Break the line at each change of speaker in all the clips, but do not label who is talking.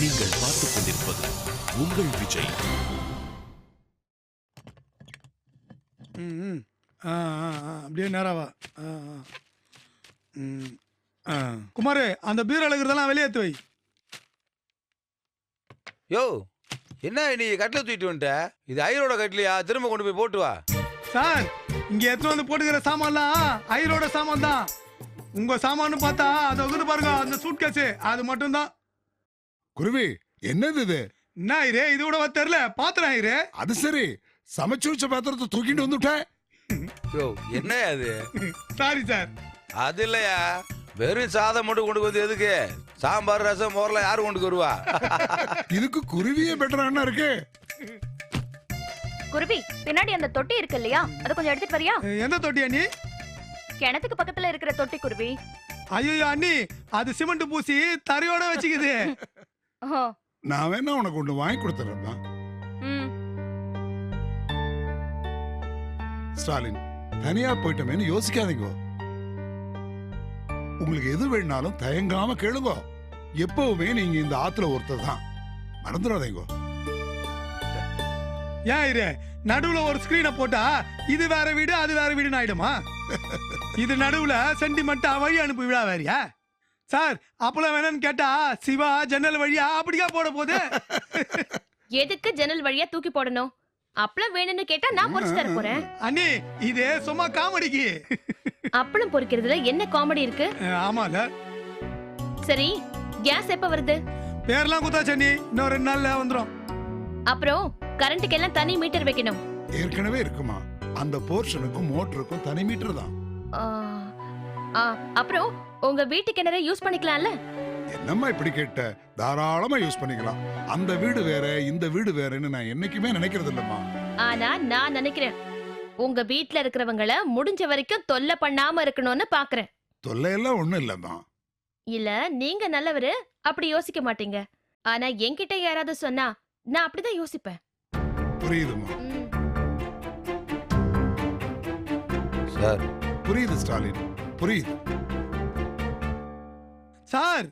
நீங்கள் பார்த்துக் கொண்டிருப்பது உங்கள் விஜய்.
ம், ம். ஆ, ஆ, ஆ, அப்படியே நேராவா ஆ, ஆ. ம், ஆ. குமாரு அந்த பீரோல இருக்கிறதெல்லாம் வெளியே எடுத்து வை.
யோ என்ன நீ கட்டில தூக்கிட்டு வந்துட்ட? இது ஐயரோட கட்டிலையா? திரும்ப கொண்டு போய் போட்டு வா.
சார் இங்க எடுத்து வந்து போட்டுக்கிற சாமான்லாம் ஐயரோட சாமான் தான் உங்க சாமான்னு பார்த்தா அதை வந்து பாருங்க அந்த சூட் கேஸ் அது மட்டும்தான்.
குருவி என்னது இது?
என்ன ஐயரே இது கூட தெரியல. பாத்திரம் ஐயரே
அது சரி. சமைச்சு வச்ச பாத்திரத்தை தூக்கிட்டு வந்துட்டேன்
யோ என்ன அது
சாரி சார்
அது இல்லையா? வெறும் சாதம் மட்டும் கொண்டு வந்து எதுக்கு? சாம்பார் ரசம் மோர்ல யாரு கொண்டு வருவா?
இதுக்கு குருவியே பெட்டரா இருக்கு?
குருவி பின்னாடி அந்த தொட்டி இருக்கு இல்லையா? அதை கொஞ்சம் எடுத்துட்டு வரியா?
எந்த தொட்டி அண்ணி?
கிணத்துக்கு பக்கத்துல இருக்கிற தொட்டி குருவி.
ஐயோ அண்ணி அது சிமெண்ட் பூசி தரையோட வச்சுக்குது.
நான் வேணா உனக்கு ஒண்ணு வாங்கி கொடுத்துறேன்மா
ம்.
ஸ்டாலின் தனியா போயிட்டோமேன்னு யோசிக்காதீங்க. உங்களுக்கு எது வேணாலும் தயங்காம கேளுங்க. எப்பவுமே நீங்க இந்த ஆத்துல ஒருத்தர் தான். மறந்துடாதீங்க.
ஏன் ஐயரே நடுவுல ஒரு ஸ்கிரீனை போட்டா இது வேற வீடு அது வேற வீடுன்னு ஆயிடுமா? இது நடுவுல சென்டிமெண்டா வழி அனுப்பி விழா வேறியா? சார் அப்பளம் வேணும்னு கேட்டா சிவா ஜன்னல் வழியா அப்படியா போட போகுது?
எதுக்கு ஜன்னல் வழியா தூக்கி போடணும்? அப்பளம் வேணும்னு கேட்டா நான் பொரிச்சு தர போறேன்.
அண்ணி இது சும்மா காமெடிக்கு.
அப்பளம் பொரிக்கிறதுல என்ன காமெடி இருக்கு?
அஹ், ஆமா சார்
சரி கேஸ் எப்ப வருது?
பேர்லாம் குத்தாச்சு அண்ணி. இன்னும் ரெண்டு நாள்ல வந்துரும்.
அப்புறம் கரண்ட்டுக்கு எல்லாம் தனி மீட்டர் வைக்கணும்.
ஏற்கனவே இருக்குமா? அந்த போர்ஷனுக்கும் மோட்டருக்கும் தனி மீட்டர் தான்.
ஆ, ஆ, அப்புறம் உங்க வீட்டு கிணற யூஸ் பண்ணிக்கலாம்ல?
என்னம்மா இப்படி கேட்ட? தாராளமா யூஸ் பண்ணிக்கலாம். அந்த வீடு வேற இந்த வீடு வேறன்னு நான் என்னைக்குமே நினைக்கிறது இல்லம்மா.
ஆனா நான் நினைக்கிறேன். உங்க வீட்ல இருக்கிறவங்கள முடிஞ்ச வரைக்கும் தொல்லை பண்ணாம இருக்கணும்னு பாக்குறேன்.
தொல்லையெல்லாம் ஒண்ணும் இல்லம்மா.
இல்ல நீங்க நல்லவரு அப்படி யோசிக்க மாட்டீங்க. ஆனா என்கிட்ட யாராவது சொன்னா நான் அப்படிதான் யோசிப்பேன்.
புரியுதுமா.
சார்.
புரியுது ஸ்டாலின். புரியுது.
சார்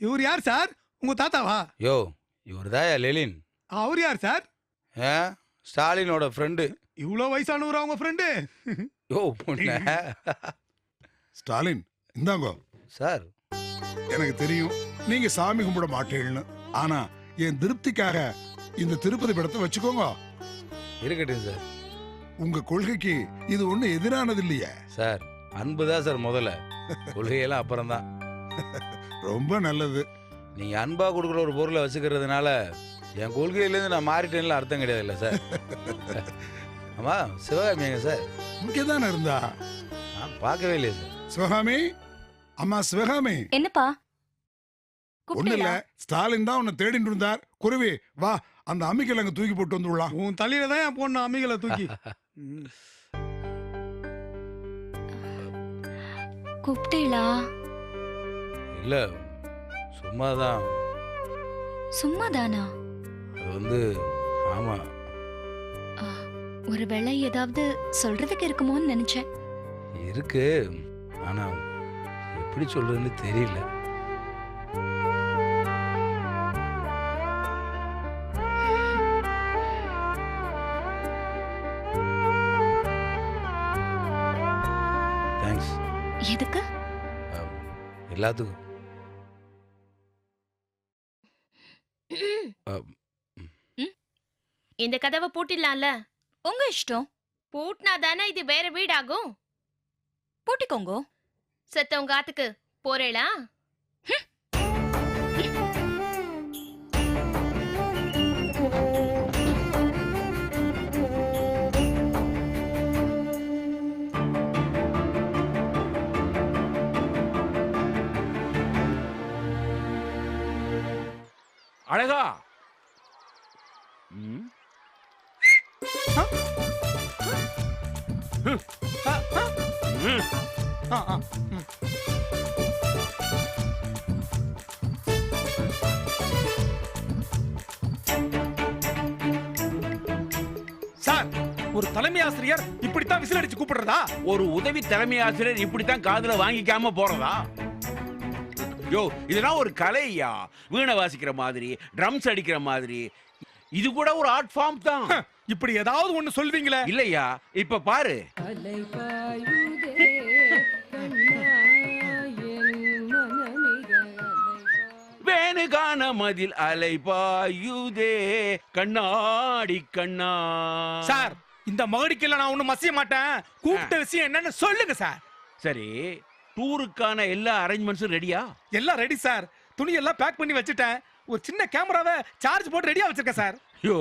இவர் யார் சார்? உங்க தாத்தாவா?
யோ இவர் லெலின்.
அவர் யார் சார்?
ஆ? ஸ்டாலினோட ஃப்ரெண்டு
இவ்வளோ வயசானவர் அவங்க ஃப்ரெண்டு
யோ பொண்ண.
ஸ்டாலின் இந்தாங்கோ.
சார்.
எனக்கு தெரியும் நீங்க சாமி கும்பிட மாட்டீங்கன்னு ஆனா என் திருப்திக்காக இந்த திருப்பதி படத்தை வச்சுக்கோங்க.
இருக்கட்டும் சார்.
உங்க கொள்கைக்கு இது ஒண்ணு எதிரானது இல்லையே.
சார் அன்பு தான் சார் முதல்ல. கொள்கையெல்லாம் அப்புறம் தான்
ரொம்ப நல்லது.
நீங்க அன்பா கொடுக்குற ஒரு பொருளை வச்சுக்கிறதுனால என் கொள்கையிலேருந்து நான் மாறிட்டேன்ல அர்த்தம் கிடையாது இல்லை சார். ஆமா சிவகாமி எங்க சார்?
இங்கதானே இருந்தா?
நான் பார்க்கவே இல்லையே சார்.
சிவகாமி அம்மா சிவகாமி.
என்னப்பா?
ஒண்ணு இல்ல ஸ்டாலின் தான் உன்னை தேடிட்டு இருந்தார். குருவி வா அந்த அம்மிக்கிழங்கு தூக்கி போட்டு வந்து விடலாம்.
உன் தலையில தான் என் பொண்ணு அம்மிகளை தூக்கி. ம்.
கூப்பிட்டீளா
இல்ல சும்மாதான்.
சும்மாதானா?
அது வந்து ஆமா.
ஒருவேளை ஏதாவது சொல்றதுக்கு இருக்குமோன்னு நினைச்சேன்.
இருக்கு ஆனா எப்படி சொல்றதுன்னு தெரியல. தேங்க்ஸ்
எதுக்கு?
எல்லாத்துக்கும்.
இந்த கதவை பூட்டிடலாம்ல?
உங்க இஷ்டம்.
பூட்டினா தானே இது வேற வீடாகும்?
பூட்டிக்கோங்க.
செத்தவங்க ஆத்துக்கு போறேளா?
அழகா.
சார் ஒரு தலைமை ஆசிரியர் இப்படித்தான் விசில் அடிச்சு கூப்பிடுறதா
ஒரு உதவி தலைமை ஆசிரியர் இப்படித்தான் காதுல வாங்கிக்காம போறதா யோ இதெல்லாம் ஒரு கலையா? வீணை வாசிக்கிற மாதிரி ட்ரம்ஸ் அடிக்கிற மாதிரி. இது கூட ஒரு ஆர்ட் ஃபார்ம் தான்.
இப்படி ஏதாவது ஒண்ணு சொல்வீங்களே?
இல்லையா? இப்ப பாரு.
அலைபாயுதே கண்ணாயன் மனமிக அலைபா-
வேணு காண மதில் அலை பாயுதே கண்ணாடி கண்ணா.
சார் இந்த மகடிக்கெல்லாம் நான் ஒண்ணும் மசிய மாட்டேன். கூப்பிட்ட விஷயம் என்னன்னு சொல்லுங்க சார்.
சரி டூருக்கான எல்லா அரேஞ்ச்மெண்ட்ஸும் ரெடியா
எல்லாம் ரெடி சார் துணி எல்லாம் பேக் பண்ணி வச்சுட்டேன். ஒரு சின்ன கேமராவை சார்ஜ் போட்டு ரெடியா வச்சிருக்கேன் சார்
யோ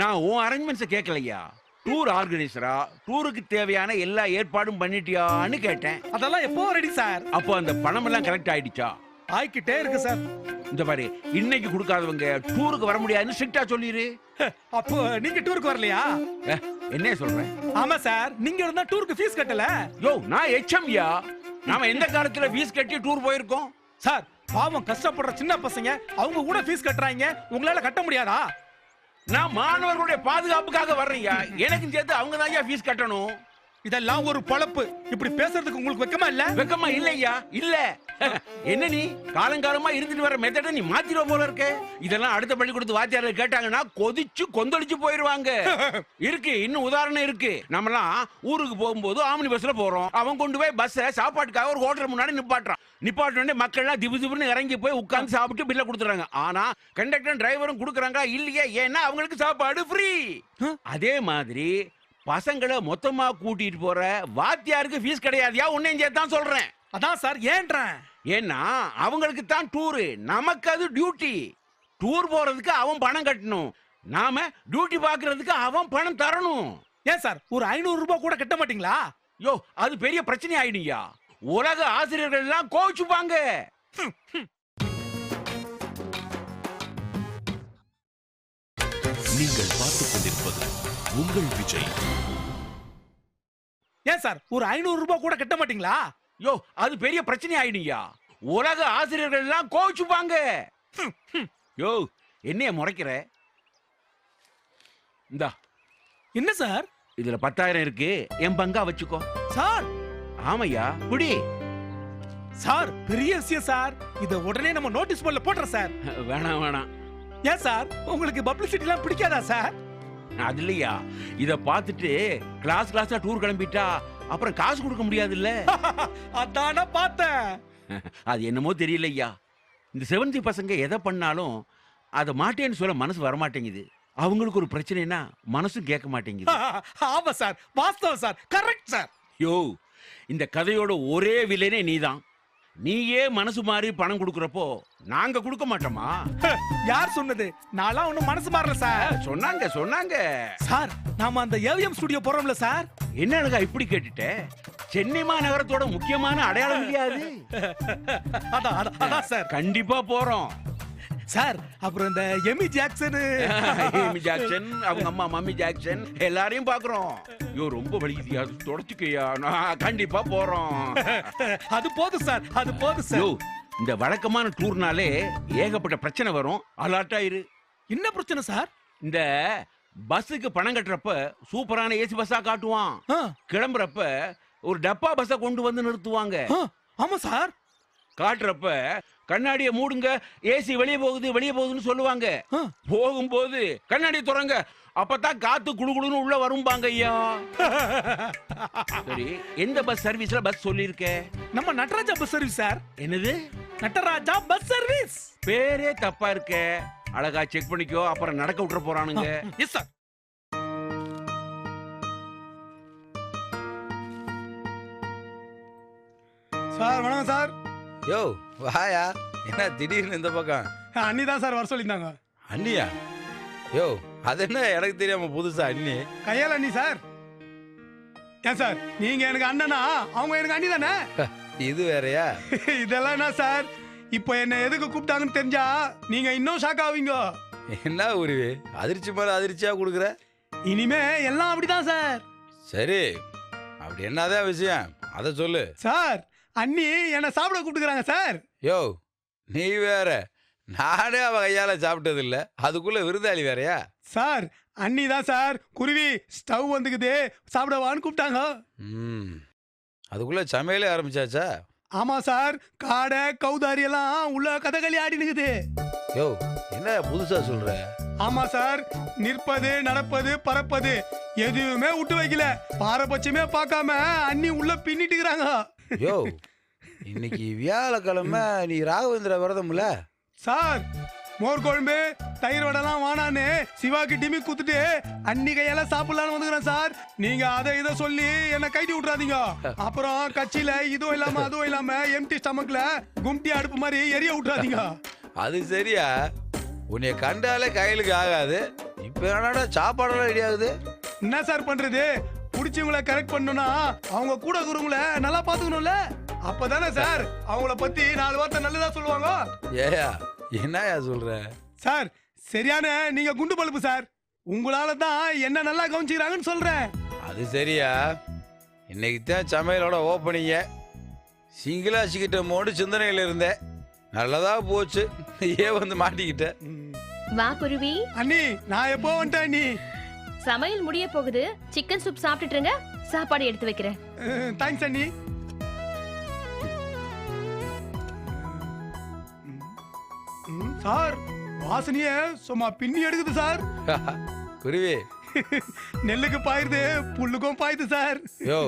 நான் உன் அரேஞ்ச்மெண்ட்ஸை கேட்கலையா? டூர் ஆர்கனைசரா டூருக்கு தேவையான எல்லா ஏற்பாடும் பண்ணிட்டியான்னு கேட்டேன்.
அதெல்லாம் எப்போ ரெடி சார்
அப்போ அந்த பணம் எல்லாம் கலெக்ட் ஆயிடுச்சா?
ஆயிக்கிட்டே இருக்கு சார்
இந்த பாரு இன்னைக்கு கொடுக்காதவங்க டூருக்கு வர முடியாதுன்னு ஸ்ட்ரிக்டா சொல்லிரு.
அப்போ நீங்க டூருக்கு வரலையா?
என்ன சொல்றேன்
ஆமா சார் நீங்க இருந்தா டூருக்கு ஃபீஸ் கட்டல.
யோ நான் எச்எம்யா நாம எந்த காலத்துல ஃபீஸ் கட்டி டூர் போயிருக்கோம்?
சார் பாவம் கஷ்டப்படுற சின்ன பசங்க அவங்க கூட ஃபீஸ் கட்டுறாங்க. உங்களால கட்ட முடியாதா?
நான் மாணவர்களுடைய பாதுகாப்புக்காக வர்றீங்க எனக்கும் சேர்த்து அவங்க தான் ஃபீஸ் கட்டணும்.
இதெல்லாம் ஒரு பொழப்பு. இப்படி பேசுறதுக்கு உங்களுக்கு வெக்கமா இல்ல?
வெக்கமா இல்லையா? இல்ல. என்ன நீ? காலங்காலமா இருந்துட்டு வர மெத்தட நீ மாத்திடுவ போல இருக்க. இதெல்லாம் அடுத்த பள்ளிக்கூடத்து வாத்தியாரர் கேட்டாங்கன்னா கொதிச்சு கொந்தளிச்சு போயிருவாங்க. இருக்கு. இன்னும் உதாரணம் இருக்கு. நம்மலாம் ஊருக்கு போகும்போது ஆம்னி பஸ்ல போறோம். அவன் கொண்டு போய் பஸ்ஸ சாப்பாட்டுக்காக ஒரு ஹோட்டல் முன்னாடி நிப்பாட்டுறான். நிப்பாட்ட உடனே மக்கள்லாம் திபு திபுன்னு இறங்கி போய் உட்கார்ந்து சாப்பிட்டு பில்ல கொடுத்துறாங்க ஆனா கண்டக்டர் டிரைவரும் கொடுக்குறாங்களா இல்லையே? ஏன்னா அவங்களுக்கு சாப்பாடு ஃப்ரீ அதே மாதிரி பசங்களை மொத்தமா கூட்டிட்டு போற வாத்தியாருக்கு ஃபீஸ் கிடையாதுயா? உன்னையும் சேர்த்து தான் சொல்றேன்.
அதான் சார் ஏன்றேன்?
ஏன்னா அவங்களுக்கு தான் டூரு நமக்கு அது டியூட்டி டூர் போறதுக்கு அவன் பணம் கட்டணும். நாம டியூட்டி பார்க்கிறதுக்கு அவன் பணம் தரணும்.
ஏன் சார் ஒரு ஐநூறு ரூபாய் கூட கட்ட மாட்டீங்களா?
யோ அது பெரிய பிரச்சனை ஆயிடுயா உலக ஆசிரியர்கள் எல்லாம் கோச்சுப்பாங்க
நீங்கள் பார்த்துக் கொண்டிருப்பது உங்கள் விஜய்.
ஏன் சார் ஒரு ஐநூறு ரூபாய் கூட கட்ட மாட்டீங்களா?
யோ அது பெரிய பிரச்சனை ஆயிடுயா உலக ஆசிரியர்கள் எல்லாம் கோச்சுப்பாங்க யோ என்னைய முறைக்கிற? இந்தா.
என்ன சார்?
இதுல பத்தாயிரம் இருக்கு. என் பங்கா வச்சுக்கோ.
சார்!
ஆமையா? குடி.
சார் பெரிய விஷயம் சார். இத உடனே நம்ம நோட்டீஸ் போர்ட்ல போடுறோம் சார்.
வேணாம் வேணாம்.
ஏன் சார் உங்களுக்கு பப்ளிசிட்டி எல்லாம் பிடிக்காதா சார்?
அது இல்லையா? இத பார்த்துட்டு கிளாஸ் கிளாஸா டூர் கிளம்பிட்டா அப்புறம் காசு கொடுக்க முடியாதுல்ல?
அதான பார்த்தேன்.
அது என்னமோ தெரியலையா? இந்த செவன்த்தி பசங்க எதை பண்ணாலும் அதை மாட்டேன்னு சொல்ல மனசு வரமாட்டேங்குது. அவங்களுக்கு ஒரு பிரச்சனைனா மனசும் கேட்க மாட்டேங்குது.
ஆமா சார். வாஸ்தவம் சார். Correct sir.
யோ இந்த கதையோட ஒரே வில்லனே நீதான். நீயே மனசு மாறி பணம் கொடுக்கறப்போ நாங்க கொடுக்க மாட்டோமா?
யார் சொன்னது? நான்லாம் ஒண்ணும் மனசு மாறல சார்.
சொன்னாங்க சொன்னாங்க.
சார் நாம அந்த ஏவிஎம் ஸ்டுடியோ போறோம்ல சார்.
என்ன அழகா இப்படி கேட்டுட்ட? சென்னை மாநகரத்தோட முக்கியமான அடையாளம் இல்லையாது
அதான் அதான், அதான் சார்.
கண்டிப்பா போறோம்.
சார் அப்புறம் இந்த எமி ஜாக்சன்
ஏமி ஜாக்சன் அவங்க அம்மா மம்மி ஜாக்சன் எல்லாரையும் பாக்குறோம். ஐயோ ரொம்ப வலிக்குதியா தொடச்சுக்கையா? நான் கண்டிப்பா போறோம்.
அது போதும் சார் அது போதும் சார்.
இந்த வழக்கமான டூர்னாலே ஏகப்பட்ட பிரச்சனை வரும். அலாட்டாயிரு
என்ன பிரச்சனை சார்?
இந்த பஸ்ஸுக்கு பணம் கட்டுறப்ப சூப்பரான ஏசி பஸ்ஸா காட்டுவான். கிளம்புறப்ப ஒரு டப்பா பஸ்ஸை கொண்டு வந்து நிறுத்துவாங்க.
ஆமா சார்.
காட்டுறப்ப கண்ணாடியை மூடுங்க ஏசி வெளியே போகுது வெளியே போகுதுன்னு சொல்லுவாங்க. போகும்போது கண்ணாடி திறங்க. அப்பதான் காத்து குடுகுடுன்னு உள்ள வரும்பாங்க ஐயா. சரி எந்த பஸ் சர்வீஸ்ல பஸ் சொல்லியிருக்க?
நம்ம நடராஜா பஸ் சர்வீஸ் சார்
என்னது?
நடராஜா பஸ் சர்வீஸ்
பேரே தப்பா இருக்க. அழகா செக் பண்ணிக்கோ அப்புறம் நடக்க விட்டுற போறானுங்க.
எஸ் சார் சார் வணக்கம் சார்
யோ வாயா. என்ன திடீர்னு இந்த பக்கம்?
அண்ணி தான் சார் வர சொல்லியிருந்தாங்க.
அண்ணியா? யோ அது என்ன எனக்கு தெரியாம புதுசா அண்ணி?
கையால் அண்ணி சார். ஏன் சார் நீங்க எனக்கு அண்ணனா? அவங்க எனக்கு அண்ணி தானே?
இது வேறயா?
இதெல்லாம் என்ன சார்? இப்போ என்ன எதுக்கு கூப்பிட்டாங்கன்னு தெரிஞ்சா நீங்க இன்னும் ஷாக் ஆவீங்க.
என்ன உருவி? அதிர்ச்சி மேல அதிர்ச்சியா கொடுக்குற?
இனிமே எல்லாம் அப்படிதான் சார்.
சரி அப்படி என்னதான் விஷயம்? அதை சொல்லு.
சார் அண்ணி என்ன சாப்பிட கூப்பிட்டுக்கிறாங்க சார்.
யோ நீ வேற. நானே அவ கையால சாப்பிட்டது இல்ல அதுக்குள்ள விருந்தாளி வேறயா?
சார் அண்ணி தான் சார். குருவி ஸ்டவ் வந்துக்குது. சாப்பிடவான்னு கூப்பிட்டாங்க.
ம். அதுக்குள்ள சமையலே ஆரம்பிச்சாச்சா?
ஆமா சார். காடை கௌதாரி எல்லாம் உள்ள கதகளி ஆடி நிக்குது.
யோ என்ன புதுசா சொல்ற?
ஆமா சார். நிற்பது நடப்பது பறப்பது எதுவுமே விட்டு வைக்கல. பாரபட்சமே பார்க்காம அண்ணி உள்ள பின்னிட்டு இருக்கிறாங்க
யோ இன்னைக்கு வியாழக்கிழமை நீ ராகவேந்திர விரதம்ல
சார் மோர் குழம்பு தயிர் வடைலாம் வானான்னு சிவாக்கு டிமி குத்துட்டு அன்னி கையால சாப்பிடலான்னு வந்துக்கிறேன் சார். நீங்க அதை இதை சொல்லி என்ன கைட்டி விட்றாதீங்க அப்புறம் கட்சியில இதுவும் இல்லாம அதுவும் இல்லாம எம்டி ஸ்டமக்ல கும்டி அடுப்பு மாதிரி எரிய விட்றாதீங்க
அது சரியா? உன்னை கண்டாலே கையிலுக்கு ஆகாது. இப்போ என்னடா சாப்பாடெல்லாம் ரெடி ஆகுது?
என்ன சார் பண்றது? புடிச்சவங்கள கரெக்ட் பண்ணணும்னா அவங்க கூட இருக்கிறவங்கள நல்லா பாத்துக்கணும்ல அப்பதானே சார் அவங்கள பத்தி நாலு வார்த்தை நல்லதா சொல்லுவாங்க.
ஏயா என்னயா சொல்ற?
சார் சரியான நீங்க குண்டு பழுப்பு சார். உங்களால தான் என்ன நல்லா கவனிச்சுக்கிறாங்கன்னு சொல்றேன்.
அது சரியா? இன்னைக்கு தான் சமையலோட ஓப்பனிங்க சிங்கிளா சிக்கிட்ட மோடு சிந்தனையில் இருந்தேன் நல்லதா போச்சு. ஏன் வந்து மாட்டிக்கிட்ட.
வா குருவி.
அண்ணி நான் எப்போ வந்துட்டேன் அண்ணி?
சமையல் முடிய போகுது. சிக்கன் சூப் சாப்பிட்டுட்டுருங்க. சாப்பாடு எடுத்து வைக்கிறேன்.
தேங்க்ஸ் அண்ணி. சார் வாசனைய சும்மா பின்னி எடுக்குது சார்.
குருவி.
நெல்லுக்கு பாயுது புல்லுக்கும் பாயுது சார்.
யோ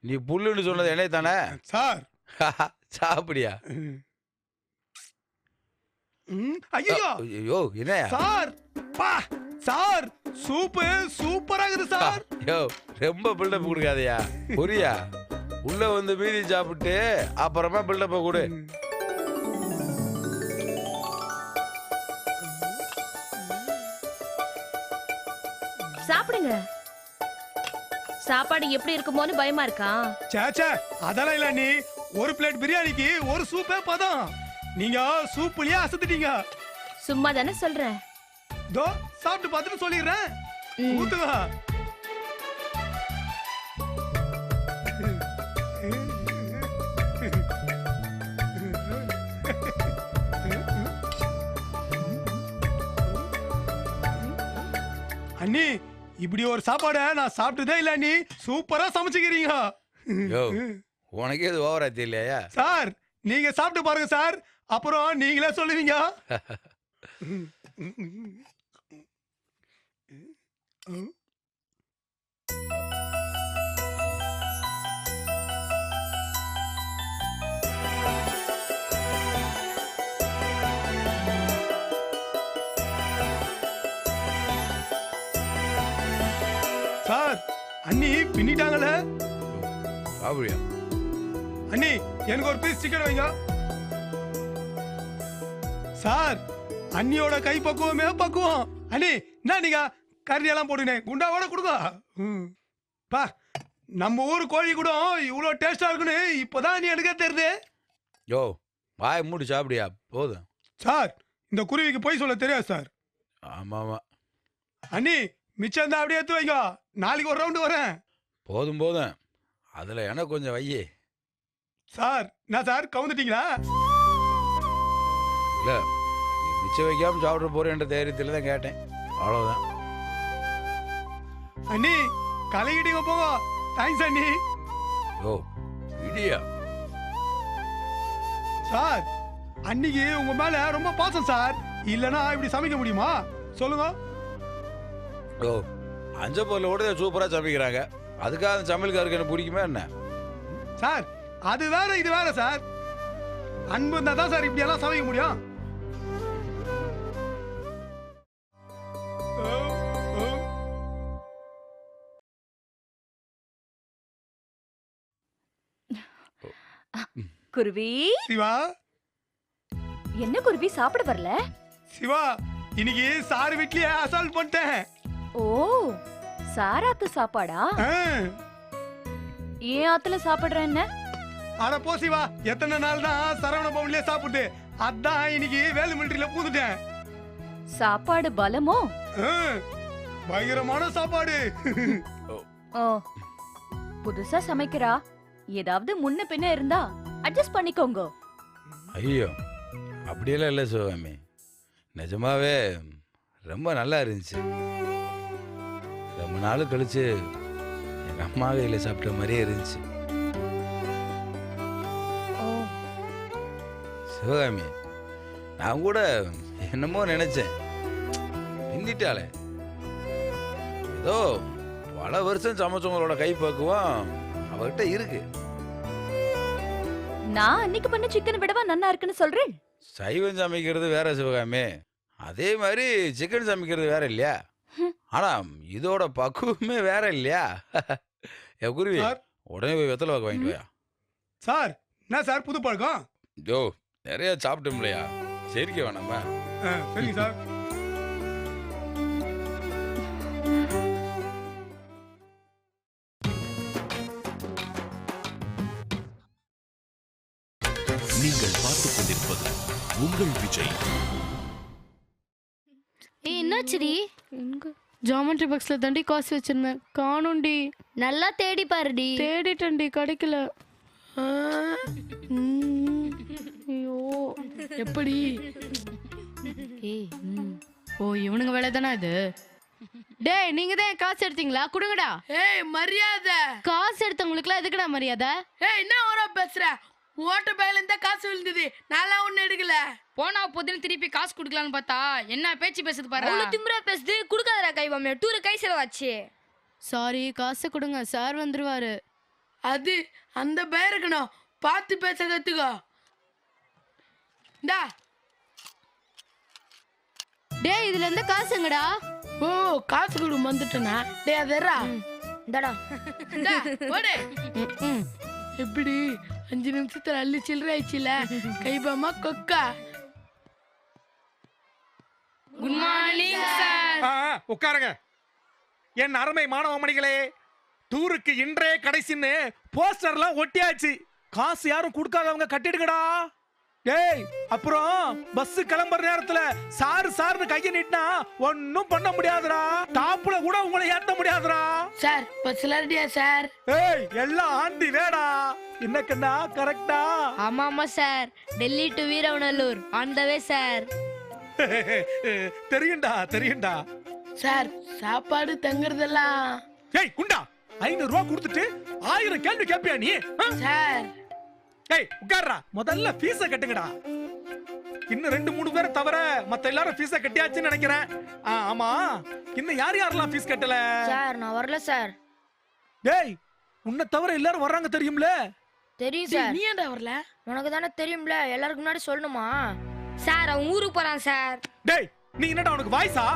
நீ புல்லுன்னு சொன்னது என்னை தானே
சார்.
சாப்பிடியா?
ம், ஐயோ
யோ என்னயா
சார்! பா! சார்! சூப்பு சூப்பரா இருக்குது சார்!
யோ ரொம்ப பில்டப் கொடுக்காதயா. புரியா? உள்ள வந்து மீதி சாப்பிட்டு அப்புறமா பில்டப்பை கொடு.
சாப்பிடுங்க. சாப்பாடு எப்படி இருக்குமோன்னு பயமா இருக்கா?
சேச்சே அதெல்லாம் இல்ல நீ ஒரு பிளேட் பிரியாணிக்கு ஒரு சூப்பே பதம். நீங்க சூப்புலயே அசத்துட்டீங்க
சும்மா தானே சொல்றேன்.
தோ சாப்பிட்டு பார்த்துட்டு சொல்லிடுறேன்.
ம்.
ஊத்துங்க. அண்ணி இப்படி ஒரு சாப்பாடை நான் சாப்பிட்டதே இல்ல அண்ணி. சூப்பரா சமைச்சுக்கிறீங்க.
யோ உனக்கே இது ஓவரா தெரியலையா
சார் நீங்க சாப்பிட்டு பாருங்க சார். அப்புறம் நீங்களே சொல்லுவீங்க. சார் அண்ணி பின்னிட்டாங்களே அண்ணி எனக்கு ஒரு பீஸ் சிக்கன் வைங்க. சார் அண்ணியோட கை பக்குவமே பக்குவம் அண்ணி என்ன நீங்க கறி எல்லாம் போட்டுனேன் குண்டாவோட கொடுங்க. பா நம்ம ஊர் கோழி கூட இவ்வளோ டேஸ்டா இருக்குன்னு இப்போதான் நீ எனக்கு தெரியுது.
யோ வாய் மூடி சாப்பிடியா? போதும்.
சார் இந்த குருவிக்கு போய் சொல்ல தெரியாது சார்.
ஆமா ஆமா
அண்ணி மிச்சம் தான் அப்படியே எடுத்து வைங்க. நாளைக்கு ஒரு ரவுண்டு வரேன்.
போதும் போதும். அதுல எனக்கு கொஞ்சம் வையே.
சார் என்ன சார் கவுந்துட்டீங்களா?
இல்ல மிச்சம் வைக்காம சாப்பிட போறேன்ற தைரியத்துல தான் கேட்டேன். அவ்வளவுதான்.
அண்ணி கலகிட்டீங்க போங்க தேங்க்ஸ் அண்ணி.
யோ இடியா.
சார் அன்னைக்கு உங்க மேல ரொம்ப பாசம் சார். இல்லனா இப்படி சமைக்க முடியுமா? சொல்லுங்க.
யோ அஞ்ச பொருளை கூட சூப்பரா சமைக்கிறாங்க. அதுக்காக அந்த சமையல்காருக்கு எனக்கு பிடிக்குமா என்ன?
சார் அது வேற இது வேற சார். அன்பு இருந்தா தான் சார் இப்படி எல்லாம் சமைக்க முடியும்.
குருவி?
சிவா?
என்ன குருவி சாப்பிட வரல?
சிவா இன்னைக்கு சார் வீட்லயே அசால்ட் பண்ணிட்டேன்.
ஓ சாராத்து சாப்பாடா. ஏன் ஆத்துல சாப்பிடுற என்ன?
அட போ சிவா எத்தனை நாள் தான் சரவண பவன்லயே சாப்பிட்டு அதான் இன்னைக்கு வேலு மிலிட்டரியில பூந்துட்டேன்.
சாப்பாடு பலமோ.
பயங்கரமான சாப்பாடு.
ஓ புதுசா சமைக்கிறா? ஏதாவது முன்ன பின்ன இருந்தா? அட்ஜஸ்ட் பண்ணிக்கோங்க.
ஐயோ அப்படியெல்லாம் இல்லை சிவகாமி நிஜமாவே ரொம்ப நல்லா இருந்துச்சு. ரொம்ப நாள் கழிச்சு எங்கள் அம்மா கையில் சாப்பிட்ட மாதிரியே இருந்துச்சு. சிவகாமி நான் கூட என்னமோ நினைச்சேன். பிந்திட்டாளே. ஏதோ பல வருஷம் சமைச்சவங்களோட கைப்பக்குவம் அவகிட்ட இருக்கு.
நான் அன்னைக்கு பண்ண சிக்கன் விடவா நன்னா இருக்குன்னு சொல்றேன்.
சைவம் சமைக்கிறது வேற சிவகாமி. அதே மாதிரி சிக்கன் சமைக்கிறது வேற இல்லையா? ஆனா இதோட பக்குவமே வேற இல்லையா? என் குருவி
சார்.
உடனே போய் வெத்தலை வாக்கு வாங்கிட்டு போயா
சார் என்ன சார் புது பழக்கம்
ஜோ நிறைய சாப்பிட்டோம்லையா சரிக்க வேணாமா?
ஆ, சரிங்க சார்.
நீங்கள் பார்த்துக் கொண்டிருப்பது உங்கள் விஜய்.
ஏய் என்னாச்சுடி?
ஜாமெட்ரி பாக்ஸ்ல தாண்டி காசு வச்சிருந்தேன். காணும்டி.
நல்லா தேடி பாருடி.
தேடிட்டேன்டி கிடைக்கல. ம், ஐயோ. எப்படி?
ஏய் ம்.
ஓ இவனுங்க வேலை தானே இது? டேய் நீங்க தான் காசு எடுத்தீங்களா? கொடுங்கடா.
ஏய் மரியாதை.
காசு எடுத்தவங்களுக்குலாம் எதுக்குடா மரியாதை?
ஏய் என்ன ஓரா பேசுற? ஓட்ட பையில இருந்தா காசு விழுந்தது. நான்லாம் ஒண்ணு எடுக்கல.
போனா பொதுன்னு திருப்பி காசு கொடுக்கலான்னு பார்த்தா என்ன பேச்சு பேசுது
அவ்வளவு திமிரா பேசுது குடுக்காதடா கை மாமியா. டூரு கை செலவாச்சு.
சாரி காசு கொடுங்க. சார் வந்துருவாரு.
அது அந்த பயம் இருக்கணும். பார்த்து பேச கத்துக்கோ. இந்தா.
டேய் இதுல இருந்து காசுங்கடா
ஓ காசு கொடு வந்துட்டனா? டேய் அதரா
இந்தாடா.
இந்தா ஓடு. எப்படி? அஞ்சு நிமிஷத்துல அள்ளி சில்லற ஆயிடுச்சுல? கைபாமா கொக்கா?
குட் மார்னிங் சார்
ஆ, ஆ, உட்காருங்க. என் அருமை மாணவமணிகளே டூருக்கு இன்றே கடைசின்னு போஸ்டர்லாம் ஒட்டியாச்சு. காசு யாரும் கொடுக்காதவங்க கட்டிடுங்கடா. டேய் அப்புறம் பஸ் கிளம்புற நேரத்துல சாரு சார்னு கையை நீட்டினா ஒன்னும் பண்ண முடியாதுடா. டாப்ல கூட உங்களை ஏத்த முடியாதுடா.
சார் பஸ்ல ரெடியா சார்?
ஏய் எல்லாம் ஆண்டி வேடா. என்ன கண்ணா கரெக்டா
ஆமா ஆமா sir. Delhi to Veeravanallur. On the way sir.
தெரியும்டா தெரியும்டா.
சார் சாப்பாடு தங்குறதெல்லாம்
ஏய் குண்டா. ஐநூறு ரூபா கொடுத்துட்டு ஆயிரம் கேள்வி கேட்பியா நீ? ஆ?
சார்.
ஏய் உட்கார்றா. முதல்ல ஃபீஸ கட்டுங்கடா. இன்னும் ரெண்டு மூணு பேரை தவிர மத்த எல்லாரும் ஃபீஸ கட்டியாச்சுன்னு நினைக்கிறேன். ஆ, ஆமா. இன்னும் யார் யாரெல்லாம் ஃபீஸ் கட்டல?
சார் நான் வரல சார்.
டேய் உன்னை தவிர எல்லாரும் வர்றாங்க தெரியும்ல?
தெரியும்
டேய்,
சார்.
நீ ஏன்டா வரல?
உனக்கு தானே தெரியும்ல எல்லாருக்கு முன்னாடி சொல்லணுமா? சார் அவன் ஊருக்கு போறான் சார்.
டேய் நீ என்னடா உனக்கு வாய்ஸா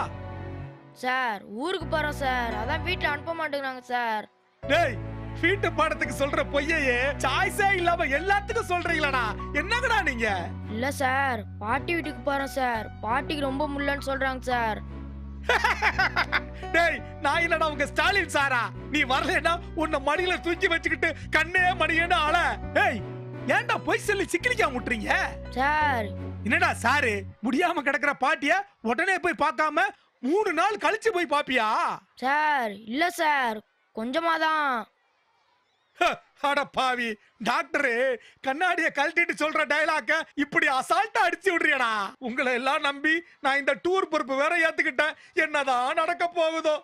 சார் ஊருக்கு போறோம் சார். அதான் வீட்டுல அனுப்ப மாட்டேங்கிறாங்க சார்.
டேய் வீட்டு பாடத்துக்கு சொல்ற பொய்யையே சாய்ஸே இல்லாம எல்லாத்துக்கும் சொல்றீங்களாடா என்னங்கடா நீங்க?
இல்ல சார் பாட்டி வீட்டுக்கு போறோம் சார். பாட்டிக்கு ரொம்ப முடியலன்னு சொல்றாங்க சார்.
டேய் நான் இல்லடா உங்க ஸ்டாலின் சாரா. நீ வரலன்னா உன்னை மடியில தூக்கி வச்சுக்கிட்டு கண்ணே மணியேன்னு ஆள. டேய் ஏன்டா பொய் சொல்லி சிக்கிலிக்கா முட்டுறீங்க?
சார்.
என்னடா சாரு முடியாம கிடக்குற பாட்டிய உடனே போய் பார்க்காம மூணு நாள் கழிச்சு போய் பாப்பியா?
சார் இல்ல சார். கொஞ்சமா தான்
அட பாவி டாக்டரு கண்ணாடிய கழட்டிட்டு சொல்ற டயலாக்க இப்படி அசால்ட்டா அடிச்சு விடுறியடா. உங்களை எல்லாம் நம்பி நான் இந்த டூர் பொறுப்பு வேற ஏத்துக்கிட்டேன். என்னதான் நடக்க போகுதோ.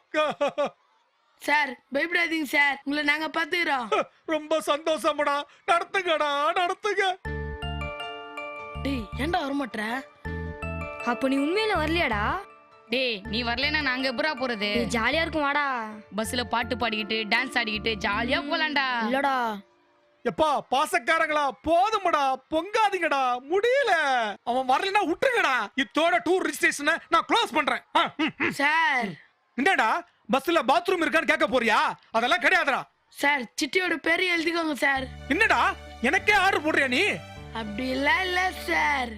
சார் பயப்படாதீங்க சார் உங்களை நாங்க பாத்துக்கிறோம்.
ரொம்ப சந்தோஷம்டா. நடத்துங்கடா நடத்துங்க.
டேய் ஏன்டா வரமாட்ற?
அப்ப நீ உண்மையில வரலையாடா?
டேய் நீ வரலைன்னா நாங்க எப்படா போறது?
நீ ஜாலியா இருக்கும் வாடா.
பஸ்ல பாட்டு பாடிக்கிட்டு டான்ஸ் ஆடிக்கிட்டு ஜாலியா போலாம்டா.
இல்லடா.
எப்பா பாசக்காரங்களா? போதும்டா. பொங்காதீங்கடா. முடியல. அவன் வரலன்னா விட்டுருங்கடா. இத்தோட டூர் ரிஜிஸ்ட்ரேஷனை நான் க்ளோஸ் பண்றேன்.
சார்.
என்னடா? பஸ்ல பாத்ரூம் இருக்கான்னு கேட்க போறியா? அதெல்லாம் கிடையாதுடா.
சார் சிட்டியோட பேரு எழுதிக்கோங்க சார்.
என்னடா? எனக்கே ஆர்டர் போடுறியா நீ?
அப்படி எல்லாம் இல்ல சார்.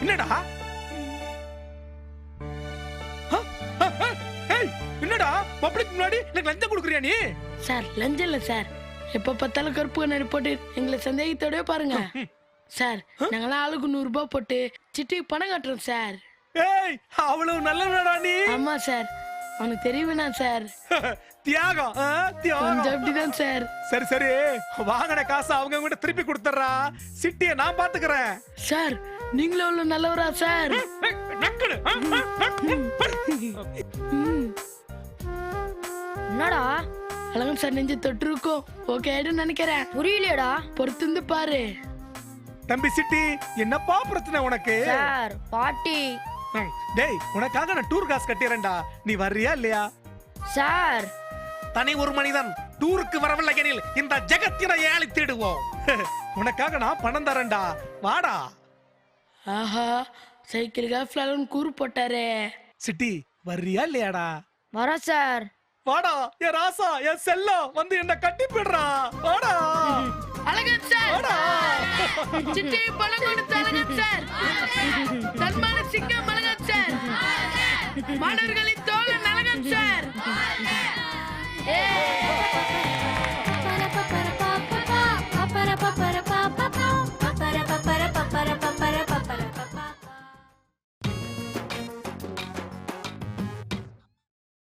என்னடா? என்னடா? பப்ளிக் முன்னாடி எனக்கு லஞ்சம் கொடுக்குறியா நீ?
சார் லஞ்சம் இல்ல சார். எப்ப பார்த்தாலும் கருப்பு கண்ணாடி போட்டு எங்களை சந்தேகத்தோட பாருங்க. சார் நாங்களாம் ஆளுக்கு நூறு ரூபாய் போட்டு சிட்டிக்கு பணம் கட்டுறோம் சார்.
ஏய் அவ்வளவு நல்லவனடா நீ?
ஆமா சார். அவனுக்கு தெரியவேணா சார்.
தியாகம் தியாகம்.
கொஞ்சம் அப்படிதான் சார்.
சரி சரி. வாங்கின காசை அவங்க கிட்ட திருப்பி கொடுத்துறா சிட்டிய நான் பாத்துக்கிறேன்.
சார் நீங்களும் நல்லவரா சார்?
என்னடா?
அழகன் சார் நெஞ்சு தொட்டு இருக்கும் ஓகே ஆயிடும் நினைக்கிறேன்.
புரியலையடா?
பொறுத்திருந்து பாரு.
தம்பி சிட்டி என்னப்பா பிரச்சனை உனக்கு?
சார் பாட்டி.
ம், டேய் உனக்காக நான் டூர் காசு கட்டிடுறேன்டா நீ வர்றியா இல்லையா?
சார்.
தனி ஒரு மனிதன் டூருக்கு வரவில்லை எனில் இந்த ஜெகத்தினை ஏழி தேடுவோம் உனக்காக நான் பணம் தரேன்டா. வாடா.
ஆஹா சைக்கிள் காஃப்ல அழகன் கூறு போட்டாரே.
சிட்டி வர்றியா இல்லையாடா?
வரேன் சார்.
வாடா என் ராசா என் செல்லம் வந்து என்ன கட்டி போடுறா வாடா.
அழகன் சார். சிட்டி பணம் கொடுத்த அழகன் சார். தன்மான சிங்கம் அழகன் சார். மாணவர்களின் தோழன் அழகன் சார். ஏய்